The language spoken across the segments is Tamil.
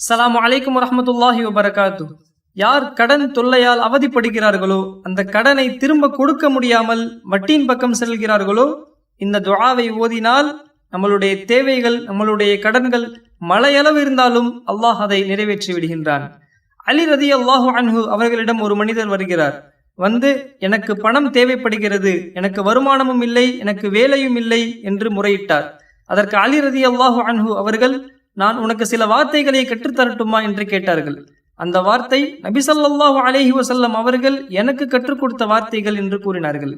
சலாம் அலைக்கும் வரஹ்மத்துல்லாஹி வபரகாத்து யார் கடன் தொல்லையால் அவதிப்படுகிறார்களோ அந்த கடனை திரும்ப கொடுக்க முடியாமல் வட்டியின் பக்கம் செல்கிறார்களோ இந்த துழாவை ஓதினால் நம்மளுடைய தேவைகள் நம்மளுடைய கடன்கள் மலையளவு இருந்தாலும் அல்லாஹ் அதை நிறைவேற்றி விடுகின்றான். அலி ரதி அல்லாஹு அன்ஹு அவர்களிடம் ஒரு மனிதர் வருகிறார். வந்து எனக்கு பணம் தேவைப்படுகிறது எனக்கு வருமானமும் இல்லை எனக்கு வேலையும் இல்லை என்று முறையிட்டார். அதற்கு அலி ரதி அல்லாஹு அன்ஹு அவர்கள் நான் உனக்கு சில வார்த்தைகளை கற்றுத்தரட்டுமா என்று கேட்டார்கள். அந்த வார்த்தை நபிசல்லாஹு அலேஹி வசல்லம் அவர்கள் எனக்கு கற்றுக் கொடுத்த வார்த்தைகள் என்று கூறினார்கள்.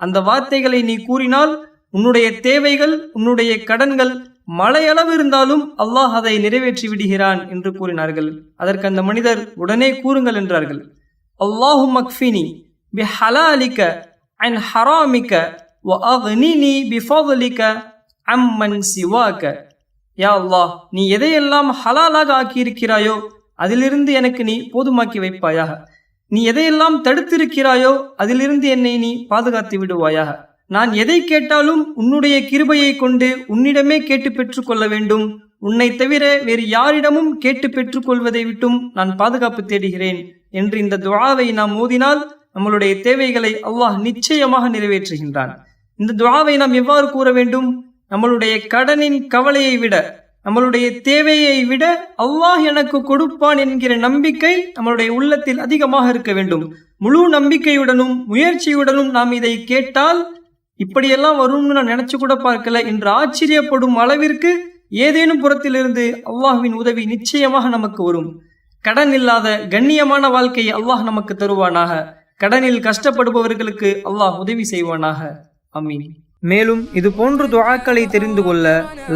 அந்த வார்த்தைகளை நீ கூறினால் உன்னுடைய தேவைகள் உன்னுடைய கடன்கள் மலையளவு இருந்தாலும் அல்லாஹ் அதை நிறைவேற்றி விடுகிறான் என்று கூறினார்கள். அதற்கு அந்த மனிதர் உடனே கூறுங்கள் என்றார்கள். அல்லாஹு மக்ஃபினி பி ஹலாலிக்க அண்ட் ஹராமிக்க ஒ அக்னினி பி ஃபضலிக்க அம்மன் சிவாக்க யா அல்லாஹ் நீ எதையெல்லாம் ஹலாலாக ஆக்கியிருக்கிறாயோ அதிலிருந்து எனக்கு நீ போதுமாக்கி வைப்பாயாக. நீ எதையெல்லாம் தடுத்திருக்கிறாயோ அதிலிருந்து என்னை நீ பாதுகாத்து விடுவாயாக. நான் எதை கேட்டாலும் உன்னுடைய கிருபையை கொண்டு உன்னிடமே கேட்டு பெற்றுக்கொள்ள வேண்டும். உன்னை தவிர வேறு யாரிடமும் கேட்டு பெற்றுக்கொள்வதை விட்டும் நான் பாதுகாப்பு தேடுகிறேன் என்று இந்த துவாவை நாம் ஓதினால் நம்மளுடைய தேவைகளை அல்லாஹ் நிச்சயமாக நிறைவேற்றுகின்றான். இந்த துவாவை நாம் எவ்வாறு கூற வேண்டும்? நம்மளுடைய கடனின் கவலையை விட நம்மளுடைய தேவையை விட அல்லாஹ் எனக்கு கொடுப்பான் என்கிற நம்பிக்கை நம்மளுடைய உள்ளத்தில் அதிகமாக இருக்க வேண்டும். முழு நம்பிக்கையுடனும் முயற்சியுடனும் நாம் இதை கேட்டால் இப்படியெல்லாம் வரும்னு நான் நினைச்சு கூட பார்க்கல. என்று ஆச்சரியப்படும் அளவிற்கு ஏதேனும் புறத்திலிருந்து அல்லாஹுவின் உதவி நிச்சயமாக நமக்கு வரும். கடன் இல்லாத கண்ணியமான வாழ்க்கையை அல்லாஹ் நமக்கு தருவானாக. கடனில் கஷ்டப்படுபவர்களுக்கு அல்லாஹ் உதவி செய்வானாக. அமீன் மேலும் இது போன்ற துஆக்களை தெரிந்து கொள்ள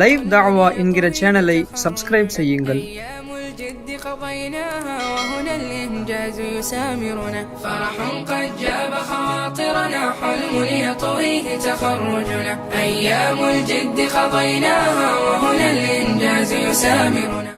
லைவ் தாவா என்கிற சேனலை சப்ஸ்கிரைப் செய்யுங்கள் أيام الجد قضيناها وهنا الإنجاز يسامرنا فرح قد جاب خواطرنا حلم يطويه تخرجنا أيام الجد قضيناها وهنا الإنجاز يسامرنا